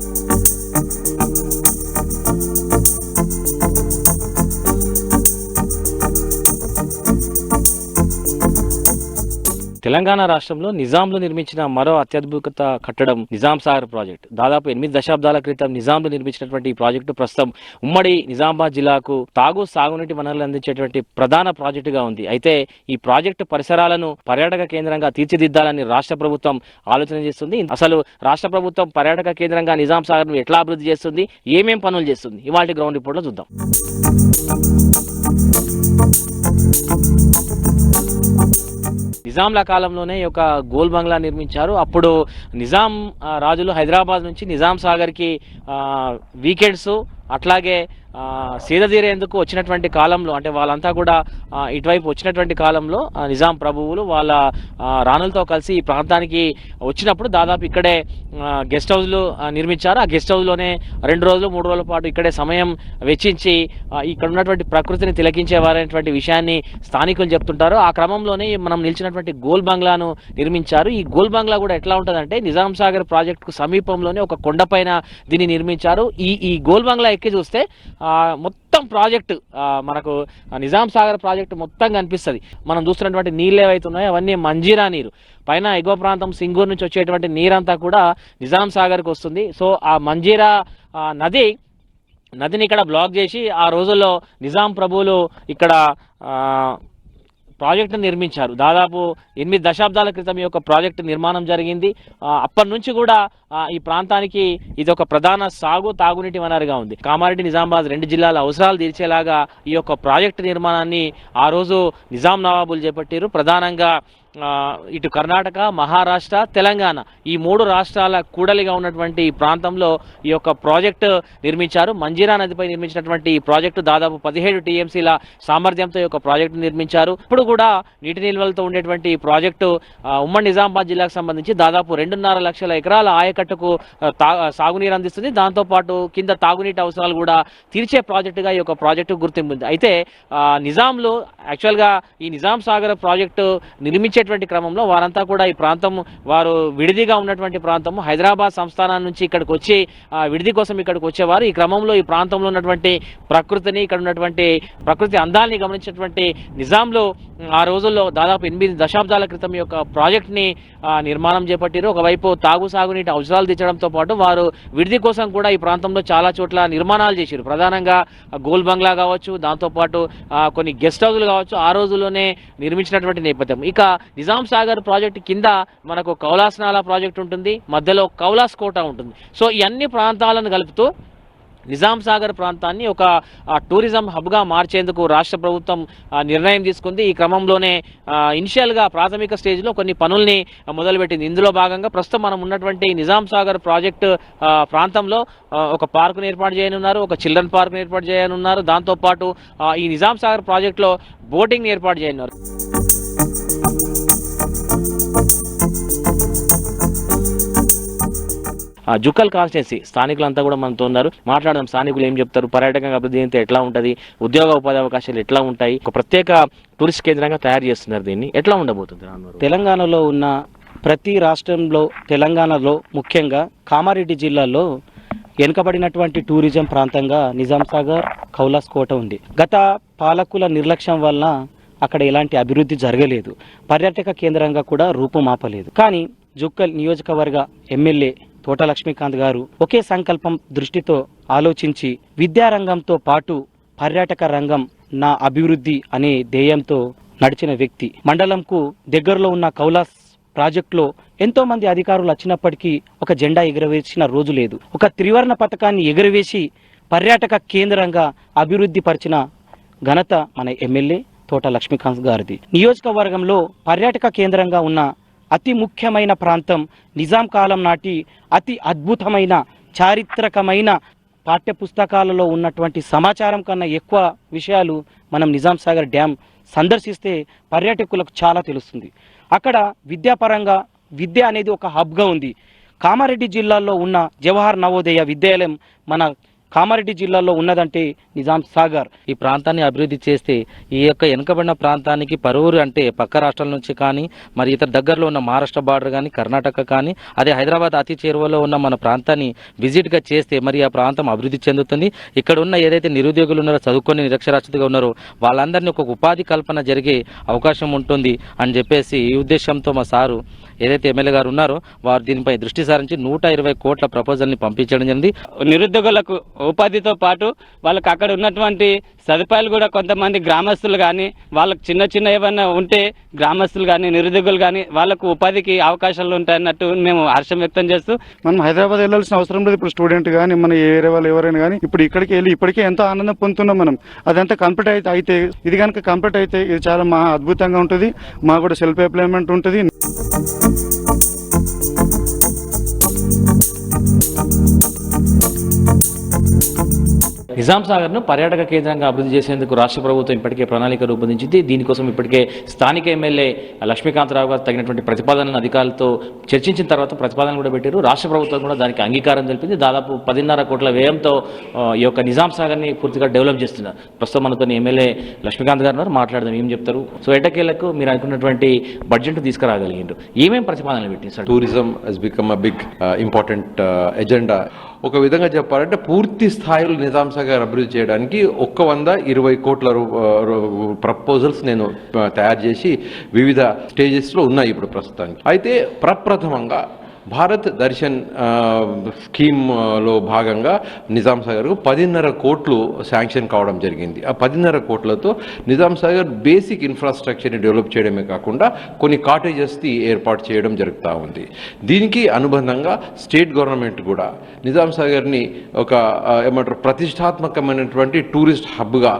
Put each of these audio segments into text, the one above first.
Thank you. Telangana రాష్ట్రంలో నిజాంలు నిర్మించిన మరో అత్యద్భుత కట్టడం నిజాం సాగర్ ప్రాజెక్ట్. దాదాపు ఎనిమిది దశాబ్దాల క్రితం నిజాంలు నిర్మించినటువంటి ఈ ప్రాజెక్టు ప్రస్తుతం ఉమ్మడి నిజామాబాద్ జిల్లాకు తాగు సాగునీటి వనరులు అందించేటువంటి ప్రధాన ప్రాజెక్టుగా ఉంది. అయితే ఈ ప్రాజెక్టు పరిసరాలను పర్యాటక కేంద్రంగా తీర్చిదిద్దాలని రాష్ట్ర ప్రభుత్వం ఆలోచన చేస్తుంది. అసలు రాష్ట్ర ప్రభుత్వం పర్యాటక కేంద్రంగా నిజాం సాగర్ను ఎట్లా అభివృద్ధి చేస్తుంది? ఏమేం పనులు చేస్తుంది? ఇవాళ గ్రౌండ్ రిపోర్ట్లో చూద్దాం. నిజాంల కాలంలోనే ఒక గోల్ బంగ్లా నిర్మించారు. అప్పుడు నిజాం రాజులు హైదరాబాద్ నుంచి నిజాం సాగర్కి వీకెండ్స్ అట్లాగే సేద తీరేందుకు వచ్చినటువంటి కాలంలో అంటే వాళ్ళంతా కూడా ఇటువైపు వచ్చినటువంటి కాలంలో నిజాం ప్రభువులు వాళ్ళ రాణులతో కలిసి ఈ ప్రాంతానికి వచ్చినప్పుడు దాదాపు ఇక్కడే గెస్ట్ హౌస్లు నిర్మించారు. ఆ గెస్ట్ హౌస్లోనే రెండు రోజులు మూడు రోజుల పాటు ఇక్కడే సమయం వెచ్చించి ఇక్కడ ఉన్నటువంటి ప్రకృతిని తిలకించేవారనేటువంటి విషయాన్ని స్థానికులు చెప్తుంటారు. ఆ క్రమంలోనే మనం నిలిచినటువంటి గోల్ బంగ్లాను నిర్మించారు. ఈ గోల్ బంగ్లా కూడా ఎట్లా ఉంటుందంటే నిజాం సాగర్ ప్రాజెక్టుకు సమీపంలోనే ఒక కొండపైన దీన్ని నిర్మించారు. ఈ ఈ గోల్ బంగ్లా ఎక్కి చూస్తే మొత్తం ప్రాజెక్టు మనకు నిజాం సాగర్ ప్రాజెక్టు మొత్తం కనిపిస్తుంది. మనం చూస్తున్నటువంటి నీళ్ళు ఏవైతే ఉన్నాయో అవన్నీ మంజీరా నీరు. పైన ఎగువ ప్రాంతం సింగూరు నుంచి వచ్చేటువంటి నీరంతా కూడా నిజాం సాగర్కి వస్తుంది. సో ఆ మంజీరా నది నదిని ఇక్కడ బ్లాక్ చేసి ఆ రోజుల్లో నిజాం ప్రభువులు ఇక్కడ ప్రాజెక్టును నిర్మించారు. దాదాపు ఎనిమిది దశాబ్దాల క్రితం ఈ యొక్క ప్రాజెక్టు నిర్మాణం జరిగింది. అప్పటి నుంచి కూడా ఈ ప్రాంతానికి ఇది ఒక ప్రధాన సాగు తాగునీటి వనరుగా ఉంది. కామారెడ్డి నిజామాబాద్ రెండు జిల్లాల అవసరాలు తీర్చేలాగా ఈ యొక్క ప్రాజెక్టు నిర్మాణాన్ని ఆ రోజు నిజాం నవాబులు చేపట్టారు ప్రధానంగా ఇటు కర్ణాటక మహారాష్ట్ర తెలంగాణ ఈ మూడు రాష్ట్రాల కూడలిగా ఉన్నటువంటి ఈ ప్రాంతంలో ఈ యొక్క ప్రాజెక్టు నిర్మించారు. మంజీరా నదిపై నిర్మించినటువంటి ఈ ప్రాజెక్టు దాదాపు పదిహేడు టీఎంసీల సామర్థ్యంతో ఈ యొక్క ప్రాజెక్టు నిర్మించారు. ఇప్పుడు కూడా నీటి నిల్వలతో ఉండేటువంటి ఈ ప్రాజెక్టు ఉమ్మడి నిజామాబాద్ జిల్లాకు సంబంధించి దాదాపు రెండున్నర లక్షల ఎకరాల ఆయకట్టుకు తా సాగునీరు అందిస్తుంది. దాంతోపాటు కింద తాగునీటి అవసరాలు కూడా తీర్చే ప్రాజెక్టుగా ఈ యొక్క ప్రాజెక్టు గుర్తింపు అయితే నిజాంలో యాక్చువల్గా ఈ నిజాం సాగర్ ప్రాజెక్టు నిర్మించే నిర్మించేటువంటి క్రమంలో వారంతా కూడా ఈ ప్రాంతం వారు విడిదిగా ఉన్నటువంటి ప్రాంతము హైదరాబాద్ సంస్థానం నుంచి ఇక్కడికి వచ్చి విడిది కోసం ఇక్కడికి వచ్చేవారు. ఈ క్రమంలో ఈ ప్రాంతంలో ఉన్నటువంటి ప్రకృతిని ఇక్కడ ఉన్నటువంటి ప్రకృతి అందాల్ని గమనించినటువంటి నిజాంలు ఆ రోజుల్లో దాదాపు ఎనిమిది దశాబ్దాల క్రితం యొక్క ప్రాజెక్ట్ని నిర్మాణం చేపట్టారు ఒకవైపు తాగు సాగునీటి అవసరాలు తీర్చడంతో పాటు వారు విడిది కోసం కూడా ఈ ప్రాంతంలో చాలా చోట్ల నిర్మాణాలు చేశారు ప్రధానంగా గోల్ బంగ్లా కావచ్చు దాంతోపాటు కొన్ని గెస్ట్ హౌస్లు కావచ్చు ఆ రోజుల్లోనే నిర్మించినటువంటి నేపథ్యం. ఇక నిజాం సాగర్ ప్రాజెక్ట్ కింద మనకు కౌలాస్ నాలా ప్రాజెక్ట్ ఉంటుంది మధ్యలో కౌలాస్ కోట ఉంటుంది. సో ఈ అన్ని ప్రాంతాలను కలుపుతూ నిజాం సాగర్ ప్రాంతాన్ని ఒక టూరిజం హబ్గా మార్చేందుకు రాష్ట్ర ప్రభుత్వం నిర్ణయం తీసుకుంది. ఈ క్రమంలోనే ఇనిషియల్గా ప్రాథమిక స్టేజ్లో కొన్ని పనుల్ని మొదలుపెట్టింది. ఇందులో భాగంగా ప్రస్తుతం మనం ఉన్నటువంటి నిజాం సాగర్ ప్రాజెక్టు ప్రాంతంలో ఒక పార్కును ఏర్పాటు చేయనున్నారు ఒక చిల్డ్రన్ పార్క్ను ఏర్పాటు చేయనున్నారు. దాంతోపాటు ఈ నిజాం సాగర్ ప్రాజెక్టులో బోటింగ్ని ఏర్పాటు చేయనున్నారు. జుక్కల్ కాన్స్టిట్యున్సీ స్థానికులంతా కూడా మనతో ఉన్నారు. మాట్లాడదాం స్థానికులు ఏం చెప్తారు పర్యాటకంగా అభివృద్ధి అయితే ఎట్లా ఉంటుంది ఉద్యోగ ఉపాధి అవకాశాలు ఎట్లా ఉంటాయి ఒక ప్రత్యేక టూరిస్ట్ కేంద్రంగా తయారు చేస్తున్నారు దీన్ని. ఎట్లా ఉండబోతుంది తెలంగాణలో ఉన్న ప్రతి రాష్ట్రంలో తెలంగాణలో ముఖ్యంగా కామారెడ్డి జిల్లాలో వెనుకబడినటువంటి టూరిజం ప్రాంతంగా నిజాం సాగర్ కౌలాస్ కోట ఉంది. గత పాలకుల నిర్లక్ష్యం వలన అక్కడ ఎలాంటి అభివృద్ధి జరగలేదు. పర్యాటక కేంద్రంగా కూడా రూపుమాపలేదు. కానీ జుక్కల్ నియోజకవర్గ ఎమ్మెల్యే తోట లక్ష్మీకాంత్ గారు ఒకే సంకల్పం దృష్టితో ఆలోచించి విద్యారంగంతో పాటు పర్యాటక రంగం నా అభివృద్ధి అనే ధ్యేయంతో నడిచిన వ్యక్తి. మండలంకు దగ్గరలో ఉన్న కౌలాస్ ప్రాజెక్టులో ఎంతో మంది అధికారులు వచ్చినప్పటికీ ఒక జెండా ఎగురవేసిన రోజు లేదు. ఒక త్రివర్ణ పథకాన్ని ఎగురవేసి పర్యాటక కేంద్రంగా అభివృద్ధి పరిచిన ఘనత మన ఎమ్మెల్యే తోట లక్ష్మీకాంత్ గారిది. నియోజకవర్గంలో పర్యాటక కేంద్రంగా ఉన్న అతి ముఖ్యమైన ప్రాంతం నిజాం కాలం నాటి అతి అద్భుతమైన చారిత్రకమైన పాఠ్య పుస్తకాలలో ఉన్నటువంటి సమాచారం కన్నా ఎక్కువ విషయాలు మనం నిజాం సాగర్ డ్యామ్ సందర్శిస్తే పర్యాటకులకు చాలా తెలుస్తుంది. అక్కడ విద్యాపరంగా విద్య అనేది ఒక హబ్గా ఉంది. కామారెడ్డి జిల్లాలో ఉన్న జవహర్ నవోదయ విద్యాలయం మన కామారెడ్డి జిల్లాలో ఉన్నదంటే నిజాం సాగర్. ఈ ప్రాంతాన్ని అభివృద్ధి చేస్తే ఈ యొక్క వెనుకబడిన ప్రాంతానికి పరువురు అంటే పక్క రాష్ట్రాల నుంచి కానీ మరి ఇతర దగ్గరలో ఉన్న మహారాష్ట్ర బార్డర్ కానీ కర్ణాటక కానీ అదే హైదరాబాద్ అతి చేరువలో ఉన్న మన ప్రాంతాన్ని విజిట్గా చేస్తే మరి ఆ ప్రాంతం అభివృద్ధి చెందుతుంది. ఇక్కడ ఉన్న ఏదైతే నిరుద్యోగులు ఉన్నారో చదువుకొని నిరక్షరాస్యతగా ఉన్నారో వాళ్ళందరినీ ఒక ఉపాధి కల్పన జరిగే అవకాశం ఉంటుంది అని చెప్పేసి ఈ ఉద్దేశంతో మా సారు ఏదైతే ఎమ్మెల్యే గారు ఉన్నారో వారు దీనిపై దృష్టి సారించి నూట ఇరవై కోట్ల ప్రపోజల్ని పంపించడం జరిగింది. నిరుద్యోగులకు ఉపాధితో పాటు వాళ్ళకి అక్కడ ఉన్నటువంటి సదుపాయాలు కూడా కొంతమంది గ్రామస్తులు కానీ వాళ్ళకి చిన్న చిన్న ఏమైనా ఉంటే గ్రామస్తులు కానీ నిరుద్యోగులు కానీ వాళ్ళకు ఉపాధికి అవకాశాలు ఉంటాయన్నట్టు మేము హర్షం వ్యక్తం చేస్తూ మనం హైదరాబాద్ వెళ్ళాల్సిన అవసరం లేదు ఇప్పుడు స్టూడెంట్ కానీ మన ఏ ఏరియా వాళ్ళు ఎవరైనా కానీ ఇప్పుడు ఇక్కడికి వెళ్ళి ఇప్పటికే ఎంతో ఆనందం పొందుతున్నాం మనం. అదంతా కంప్లీట్ అయితే అయితే ఇది కనుక కంప్లీట్ అయితే ఇది చాలా మహా అద్భుతంగా ఉంటుంది. మాకు కూడా సెల్ఫ్ ఎంప్లాయ్మెంట్ ఉంటుంది. నిజాం సాగర్ను పర్యాటక కేంద్రంగా అభివృద్ధి చేసేందుకు రాష్ట్ర ప్రభుత్వం ఇప్పటికే ప్రణాళిక రూపొందించింది. దీనికోసం ఇప్పటికే స్థానిక ఎమ్మెల్యే లక్ష్మీకాంతరావు గారు తగినటువంటి ప్రతిపాదనలను అధికారులతో చర్చించిన తర్వాత ప్రతిపాదనలు కూడా పెట్టారు. రాష్ట్ర ప్రభుత్వం కూడా దానికి అంగీకారం తెలిపింది. దాదాపు పదిన్నర కోట్ల వ్యయంతో ఈ యొక్క నిజాం సాగర్ని పూర్తిగా డెవలప్ చేస్తున్నారు ప్రస్తుతం మనతో ఎమ్మెల్యే లక్ష్మీకాంత్ గారు ఉన్నారు. మాట్లాడదాం ఏం చెప్తారు? సో ఎటకేళ్ళకు మీరు అనుకున్నటువంటి బడ్జెట్ తీసుకురాగలిగిండ్రు. ఏమేం ప్రతిపాదనలు పెట్టింది sir? Tourism has become a big important agenda ఒక విధంగా చెప్పాలంటే పూర్తి స్థాయిలో నిజాం అభివృద్ధి చేయడానికి ఒక్క వంద ఇరవై కోట్ల ప్రపోజల్స్ నేను తయారు చేసి వివిధ స్టేజెస్లో ఉన్నాయి ఇప్పుడు ప్రస్తుతానికి. అయితే ప్రప్రథమంగా భారత్ దర్శన్ స్కీమ్లో భాగంగా నిజాం సాగర్కు పదిన్నర కోట్లు శాంక్షన్ కావడం జరిగింది. ఆ పదిన్నర కోట్లతో నిజాం సాగర్ బేసిక్ ఇన్ఫ్రాస్ట్రక్చర్ని డెవలప్ చేయడమే కాకుండా కొన్ని కాటేజెస్ని ఏర్పాటు చేయడం జరుగుతూ ఉంది. దీనికి అనుబంధంగా స్టేట్ గవర్నమెంట్ కూడా నిజాం సాగర్ని ఒక ఏమంటారు ప్రతిష్టాత్మకమైనటువంటి టూరిస్ట్ హబ్గా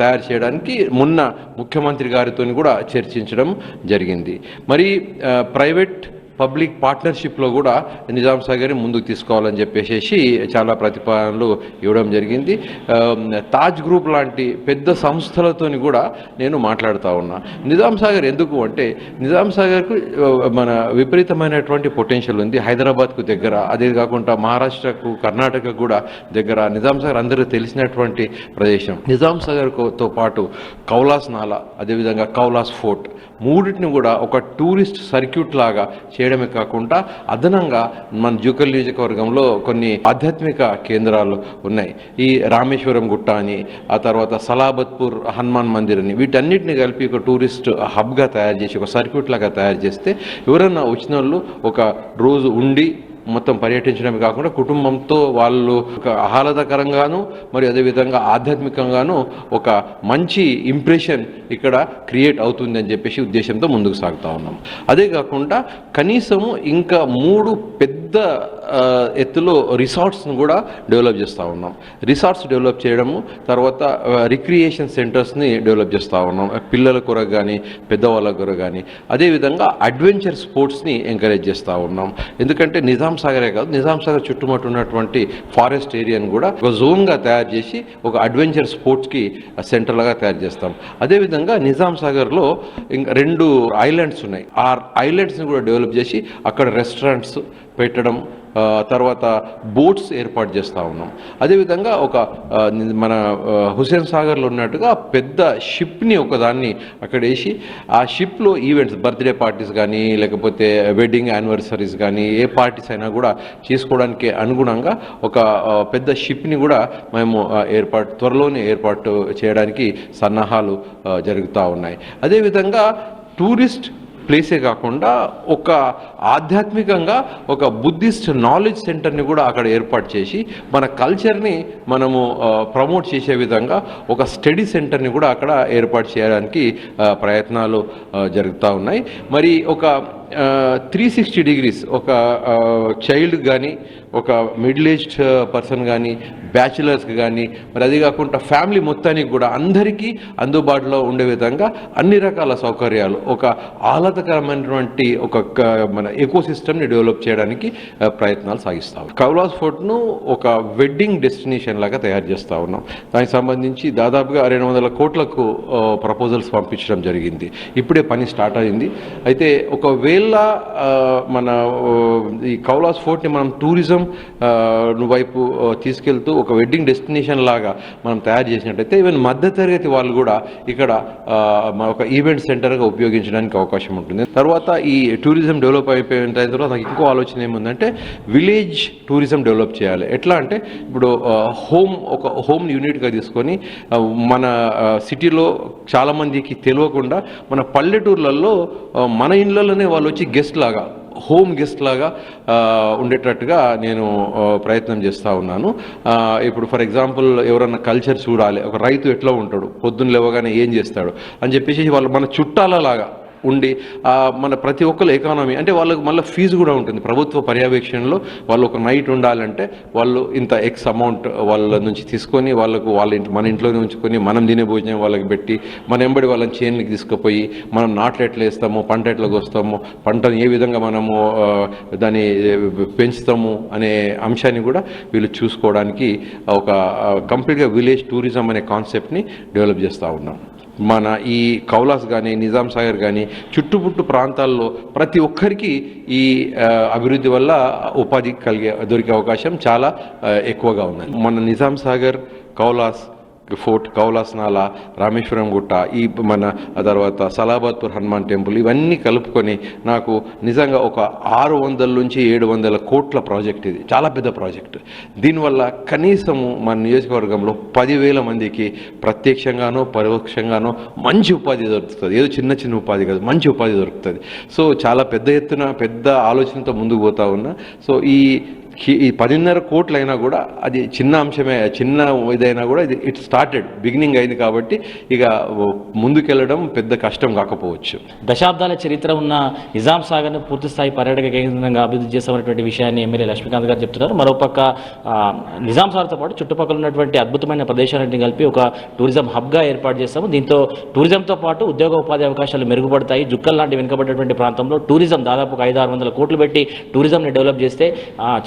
తయారు చేయడానికి మొన్న ముఖ్యమంత్రి గారితో కూడా చర్చించడం జరిగింది. మరి ప్రైవేట్ పబ్లిక్ పార్ట్నర్షిప్లో కూడా నిజాం సాగర్ని ముందుకు తీసుకోవాలని చెప్పేసి చాలా ప్రతిపాదనలు ఇవ్వడం జరిగింది. తాజ్ గ్రూప్ లాంటి పెద్ద సంస్థలతోని కూడా నేను మాట్లాడుతూ ఉన్నా. నిజాం సాగర్ ఎందుకు అంటే నిజాం సాగర్కు మన విపరీతమైనటువంటి పొటెన్షియల్ ఉంది. హైదరాబాద్కు దగ్గర అదే కాకుండా మహారాష్ట్రకు కర్ణాటక కూడా దగ్గర నిజాం సాగర్ అందరూ తెలిసినటువంటి ప్రదేశం. నిజాం సాగర్తో పాటు కౌలాస్ నాలా అదేవిధంగా కౌలాస్ ఫోర్ట్ మూడింటిని కూడా ఒక టూరిస్ట్ సర్క్యూట్ లాగా చేయడం చేయడమే కాకుండా అదనంగా మన జూకల్ నియోజకవర్గంలో కొన్ని ఆధ్యాత్మిక కేంద్రాలు ఉన్నాయి. ఈ రామేశ్వరం గుట్ట అని ఆ తర్వాత సలాబత్పూర్ హనుమాన్ మందిర్ అని వీటన్నిటిని కలిపి ఒక టూరిస్ట్ హబ్గా తయారు చేసి ఒక సర్క్యూట్ లాగా తయారు చేస్తే ఎవరన్నా వచ్చిన వాళ్ళు ఒక రోజు ఉండి మొత్తం పర్యటించడమే కాకుండా కుటుంబంతో వాళ్ళు ఒక ఆహ్లాదకరంగాను మరియు అదేవిధంగా ఆధ్యాత్మికంగాను ఒక మంచి ఇంప్రెషన్ ఇక్కడ క్రియేట్ అవుతుంది అని చెప్పేసి ఉద్దేశంతో ముందుకు సాగుతూ ఉన్నాం. అదే కాకుండా కనీసము ఇంకా మూడు పెద్ద ఎత్తులో రిసార్ట్స్ను కూడా డెవలప్ చేస్తూ ఉన్నాం. రిసార్ట్స్ డెవలప్ చేయడము తర్వాత రిక్రియేషన్ సెంటర్స్ని డెవలప్ చేస్తూ ఉన్నాం. పిల్లల కొరకు కానీ పెద్దవాళ్ళ కొరకు కానీ అదేవిధంగా అడ్వెంచర్ స్పోర్ట్స్ని ఎంకరేజ్ చేస్తూ ఉన్నాం. ఎందుకంటే నిజాం సాగరే కాదు నిజాం సాగర్ చుట్టుముట్టు ఉన్నటువంటి ఫారెస్ట్ ఏరియాను కూడా ఒక జోన్గా తయారు చేసి ఒక అడ్వెంచర్ స్పోర్ట్స్కి సెంటర్లుగా తయారు చేస్తాం. అదేవిధంగా నిజాం సాగర్లో ఇంకా రెండు ఐలాండ్స్ ఉన్నాయి. ఆ ఐలాండ్స్ని కూడా డెవలప్ చేసి అక్కడ రెస్టారెంట్స్ పెట్టడం తర్వాత బోట్స్ ఏర్పాటు చేస్తూ ఉన్నాం. అదేవిధంగా ఒక మన హుస్సేన్ సాగర్లో ఉన్నట్టుగా పెద్ద షిప్ని ఒకదాన్ని అక్కడ వేసి ఆ షిప్లో ఈవెంట్స్ బర్త్డే పార్టీస్ కానీ లేకపోతే వెడ్డింగ్ యానివర్సరీస్ కానీ ఏ పార్టీస్ అయినా కూడా చేసుకోవడానికి అనుగుణంగా ఒక పెద్ద షిప్ని కూడా మేము ఏర్పాటు త్వరలోనే ఏర్పాటు చేయడానికి సన్నాహాలు జరుగుతూ ఉన్నాయి. అదేవిధంగా టూరిస్ట్ ప్లేసే కాకుండా ఒక ఆధ్యాత్మికంగా ఒక బుద్ధిస్ట్ నాలెడ్జ్ సెంటర్ని కూడా అక్కడ ఏర్పాటు చేసి మన కల్చర్ని మనము ప్రమోట్ చేసే విధంగా ఒక స్టడీ సెంటర్ని కూడా అక్కడ ఏర్పాటు చేయడానికి ప్రయత్నాలు జరుగుతూ ఉన్నాయి. మరి ఒక త్రీ సిక్స్టీ డిగ్రీస్ ఒక చైల్డ్ కానీ ఒక మిడిల్ ఏజ్డ్ పర్సన్ కానీ బ్యాచులర్స్కి కానీ మరి అది కాకుండా ఫ్యామిలీ మొత్తానికి కూడా అందరికీ అందుబాటులో ఉండే విధంగా అన్ని రకాల సౌకర్యాలు ఒక ఆహ్లాదకరమైనటువంటి ఒక మన ఎకో సిస్టమ్ని డెవలప్ చేయడానికి ప్రయత్నాలు సాగిస్తాం కౌలాస్ ఫోర్ట్ను ఒక వెడ్డింగ్ డెస్టినేషన్ లాగా తయారు చేస్తూ ఉన్నాం. దానికి సంబంధించి దాదాపుగా రెండు వందల కోట్లకు ప్రపోజల్స్ పంపించడం జరిగింది. ఇప్పుడే పని స్టార్ట్ అయింది. అయితే ఒకవేళ పదేళ్ళ మన ఈ కౌలాస్ ఫోర్ట్ని మనం టూరిజం వైపు తీసుకెళ్తూ ఒక వెడ్డింగ్ డెస్టినేషన్ లాగా మనం తయారు చేసినట్టయితే ఈవెన్ మధ్యతరగతి వాళ్ళు కూడా ఇక్కడ ఒక ఈవెంట్ సెంటర్గా ఉపయోగించడానికి అవకాశం ఉంటుంది. తర్వాత ఈ టూరిజం డెవలప్ అయిపోయిన తర్వాత నాకు ఇంకో ఆలోచన ఏముందంటే విలేజ్ టూరిజం డెవలప్ చేయాలి. ఎట్లా అంటే ఇప్పుడు హోమ్ ఒక హోమ్ యూనిట్గా తీసుకొని మన సిటీలో చాలామందికి తెలియకుండా మన పల్లెటూర్లలో మన ఇళ్ళలోనే వాళ్ళు వచ్చి గెస్ట్ లాగా హోమ్ గెస్ట్ లాగా ఉండేటట్టుగా నేను ప్రయత్నం చేస్తూ ఉన్నాను. ఇప్పుడు ఫర్ ఎగ్జాంపుల్ ఎవరన్నా కల్చర్ చూడాలి ఒక రైతు ఎట్లా ఉంటాడు పొద్దున్న లేవగానే ఏం చేస్తాడు అని చెప్పేసి వాళ్ళు మన చుట్టాలలాగా ఉండి మన ప్రతి ఒక్కరు ఎకానమీ అంటే వాళ్ళకి మళ్ళీ ఫీజు కూడా ఉంటుంది. ప్రభుత్వ పర్యవేక్షణలో వాళ్ళు ఒక నైట్ ఉండాలంటే వాళ్ళు ఇంత ఎక్స్ అమౌంట్ వాళ్ళ నుంచి తీసుకొని వాళ్ళకు వాళ్ళ ఇంటి మన ఇంట్లోనే ఉంచుకొని మనం తినే భోజనం వాళ్ళకి పెట్టి మన ఎంబడి వాళ్ళని చేనులకి తీసుకుపోయి మనం నాట్లు ఎట్లా వేస్తాము పంట ఎట్లా కోస్తాము పంటను ఏ విధంగా మనము దాన్ని పెంచుతాము అనే అంశాన్ని కూడా వీళ్ళు చూసుకోవడానికి ఒక కంప్లీట్గా విలేజ్ టూరిజం అనే కాన్సెప్ట్ని డెవలప్ చేస్తూ ఉన్నాం. మన ఈ కౌలాస్ కానీ నిజాం సాగర్ కానీ చుట్టుపుట్టు ప్రాంతాల్లో ప్రతి ఒక్కరికి ఈ అభివృద్ధి వల్ల ఉపాధి కలిగే దొరికే అవకాశం చాలా ఎక్కువగా ఉంది మన నిజాం సాగర్ కౌలాస్ ఫోర్ట్ కౌలాస్నాల రామేశ్వరం గుట్ట ఈ మన తర్వాత సలాబాద్పూర్ హనుమాన్ టెంపుల్ ఇవన్నీ కలుపుకొని నాకు నిజంగా ఒక ఆరు వందల నుంచి ఏడు వందల కోట్ల ప్రాజెక్ట్ ఇది. చాలా పెద్ద ప్రాజెక్ట్. దీనివల్ల కనీసము మన నియోజకవర్గంలో పదివేల మందికి ప్రత్యక్షంగానో పరోక్షంగానో మంచి ఉపాధి దొరుకుతుంది. ఏదో చిన్న చిన్న ఉపాధి కాదు మంచి ఉపాధి దొరుకుతుంది. సో చాలా పెద్ద ఎత్తున పెద్ద ఆలోచనతో ముందుకు పోతా ఉన్నా. సో ఈ పదిన్నర కోట్లు అయినా కూడా అది చిన్న అంశమే చిన్న ఇదైనా కూడా ఇది ఇట్ స్టార్టెడ్ బిగినింగ్ అయింది కాబట్టి ఇక ముందుకెళ్ళడం పెద్ద కష్టం కాకపోవచ్చు. దశాబ్దాల చరిత్ర ఉన్న నిజాం సాగర్ను పూర్తి స్థాయి పర్యాటక కేంద్రంగా అభివృద్ధి చేస్తామన్నటువంటి విషయాన్ని ఎమ్మెల్యే లక్ష్మీకాంత్ గారు చెప్తున్నారు. మరోపక్క ఆ, నిజాం సాగర్తో పాటు చుట్టుపక్కల ఉన్నటువంటి అద్భుతమైన ప్రదేశాలన్నింటినీ కలిపి ఒక టూరిజం హబ్గా ఏర్పాటు చేస్తాము దీంతో టూరిజంతో పాటు ఉద్యోగ ఉపాధి అవకాశాలు మెరుగుపడతాయి. జుక్కల్ లాంటి వెనుకబడినటువంటి ప్రాంతంలో టూరిజం దాదాపు ఒక ఐదు ఆరు వందల కోట్లు పెట్టి టూరిజంని డెవలప్ చేస్తే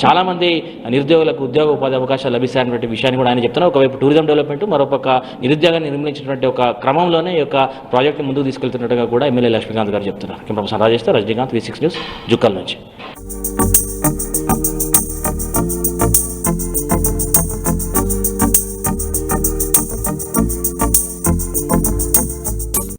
చాలా చాలామంది నిరుద్యోగులకు ఉద్యోగ ఉపాధి అవకాశాలు లభిస్తాయన్నటువంటి విషయాన్ని కూడా ఆయన చెప్తున్నారు. ఒకవైపు టూరిజం డెవలప్మెంట్ మరోపక్క నిరుద్యోగాన్ని నిర్మించినటువంటి ఒక క్రమంలోనే ఈ యొక్క ప్రాజెక్ట్ని ముందుకు తీసుకెళ్తున్నట్టుగా కూడా ఎమ్మెల్యే లక్ష్మీకాంత్ గారు చెప్తున్నారు. Camera person Rajesh Rajinikanth V six news Jukkal నుంచి.